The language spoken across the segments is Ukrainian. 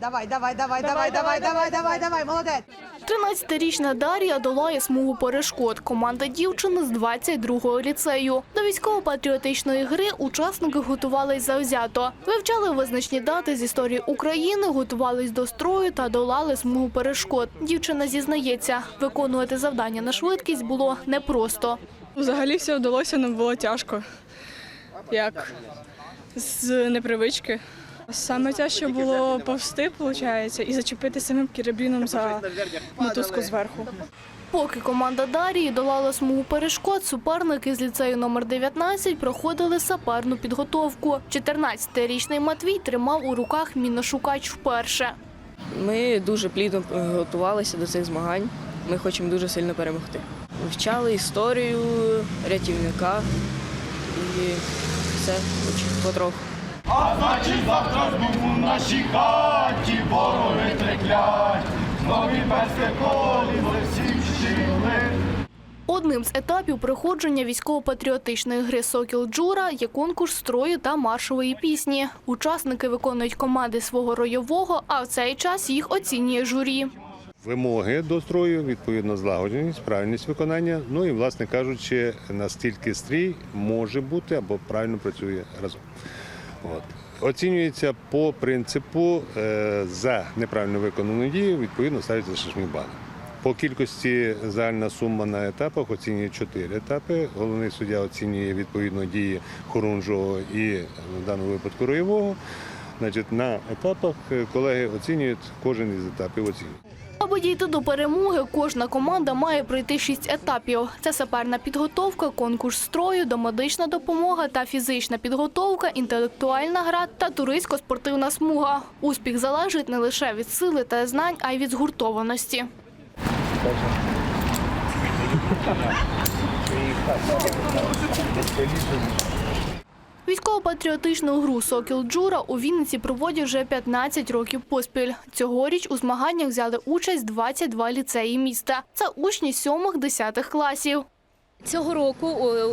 Давай, давай, давай, давай, давай, давай, давай, давай, молодець. 13-річна Дар'я долає смугу перешкод. Команда дівчини з 22-го ліцею. До військово-патріотичної гри учасники готувались завзято. Вивчали визначні дати з історії України, готувались до строю та долали смугу перешкод. Дівчина зізнається, виконувати завдання на швидкість було непросто. Взагалі все вдалося, але було тяжко. Як з непривички. Саме тяжче було повсти, виходить, і зачепити самим кірабіном за мотузку зверху. Поки команда Дарії долала смугу перешкод, суперники з ліцею номер 19 проходили саперну підготовку. 14-річний Матвій тримав у руках міношукач вперше. Ми дуже плідно е, готувалися до цих змагань. Ми хочемо дуже сильно перемогти. Вивчали історію рятівника і все потроху. А значить завтра в нашій хаті вороги треклять, нові безпекові за всім щили. Одним з етапів проходження військово-патріотичної гри Сокіл Джура є конкурс строю та маршової пісні. Учасники виконують команди свого ройового, а в цей час їх оцінює журі. Вимоги до строю, відповідно, злагодженість, правильність виконання. Ну і, власне кажучи, наскільки стрій може бути або правильно працює разом. От. Оцінюється по принципу е, за неправильно виконану дію, відповідно ставиться шашмі бали. По кількості загальна сума на етапах оцінює чотири етапи. Головний суддя оцінює відповідно дії хорунжого і в даному випадку роєвого. Значить, на етапах е, колеги оцінюють кожен із етапів оцінюють. Аби дійти до перемоги, кожна команда має пройти шість етапів. Це саперна підготовка, конкурс строю, домедична допомога та фізична підготовка, інтелектуальна гра та туристсько-спортивна смуга. Успіх залежить не лише від сили та знань, а й від згуртованості. Військово-патріотичну гру Сокіл Джура у Вінниці проводять вже 15 років поспіль. Цьогоріч у змаганнях взяли участь 22 ліцеї міста. Це учні 7-10 класів. Цього року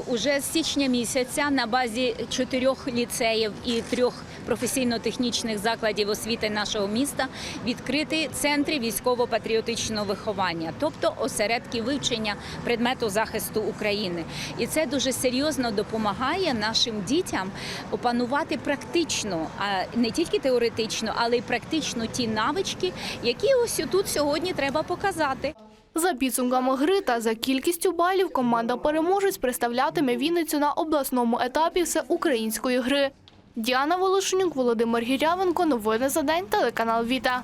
уже з січня місяця на базі чотирьох ліцеїв і трьох професійно-технічних закладів освіти нашого міста відкриті центри військово-патріотичного виховання, тобто осередки вивчення предмету захисту України. І це дуже серйозно допомагає нашим дітям опанувати практично, а не тільки теоретично, але й практично ті навички, які ось тут сьогодні треба показати. За підсумками гри та за кількістю балів команда переможець представлятиме Вінницю на обласному етапі всеукраїнської гри. Діана Волошенюк, Володимир Гірявенко. Новини за день. Телеканал Віта.